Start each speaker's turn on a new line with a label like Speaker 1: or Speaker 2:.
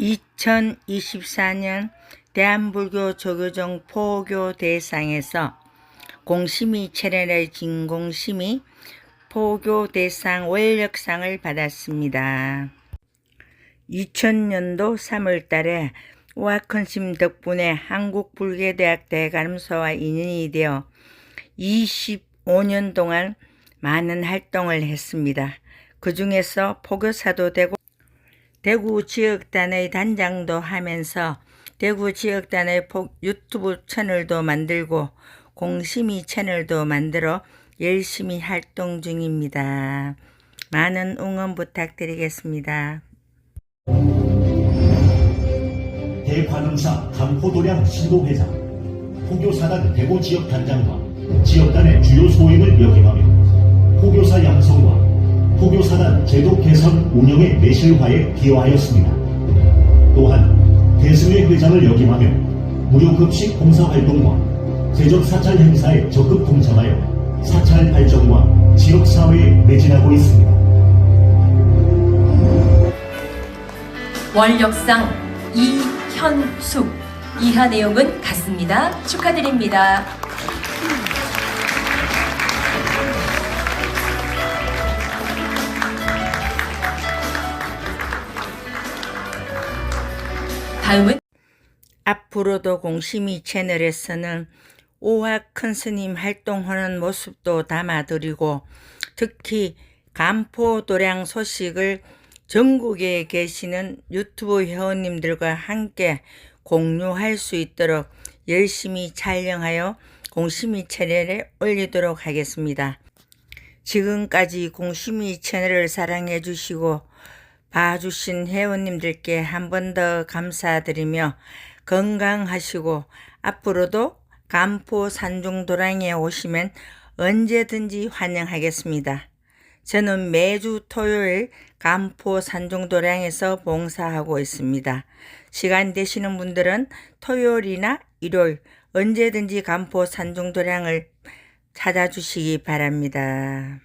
Speaker 1: 2024년 대한불교 조교정 포교 대상에서 공심이 채널의 진공심이 포교 대상 원력상을 받았습니다. 2000년도 3월 달에 우아큰심 덕분에 한국불교대학 대가름소와 인연이 되어 25년 동안 많은 활동을 했습니다. 그 중에서 포교사도 되고 대구 지역단의 단장도 하면서 대구 지역단의 포- 유튜브 채널도 만들고 공심이 채널도 만들어 열심히 활동 중입니다. 많은 응원 부탁드리겠습니다.
Speaker 2: 대관음사 강포도량 신도회장, 포교사단 대구 지역 단장과 지역단의 주요 소임을 역임하며 포교사 양성과 포교사단 제도 개선 운영의 매실화에 기여하였습니다. 또한 대승회 회장을 역임하며 무료급식 봉사활동과 세적 사찰 행사에 적극 동참하여 사찰 발전과 지역사회에 매진하고 있습니다.
Speaker 3: 월역상 이현숙 이하 내용은 같습니다. 축하드립니다. 다음은
Speaker 1: 앞으로도 공심이 채널에서는 오화 큰 스님 활동하는 모습도 담아드리고 특히 간포 도량 소식을 전국에 계시는 유튜브 회원님들과 함께 공유할 수 있도록 열심히 촬영하여 공심이 채널에 올리도록 하겠습니다. 지금까지 공심이 채널을 사랑해 주시고 봐주신 회원님들께 한 번 더 감사드리며 건강하시고 앞으로도 간포 산중도랑에 오시면 언제든지 환영하겠습니다. 저는 매주 토요일 간포 산중도량에서 봉사하고 있습니다. 시간 되시는 분들은 토요일이나 일요일 언제든지 간포 산중도량을 찾아주시기 바랍니다.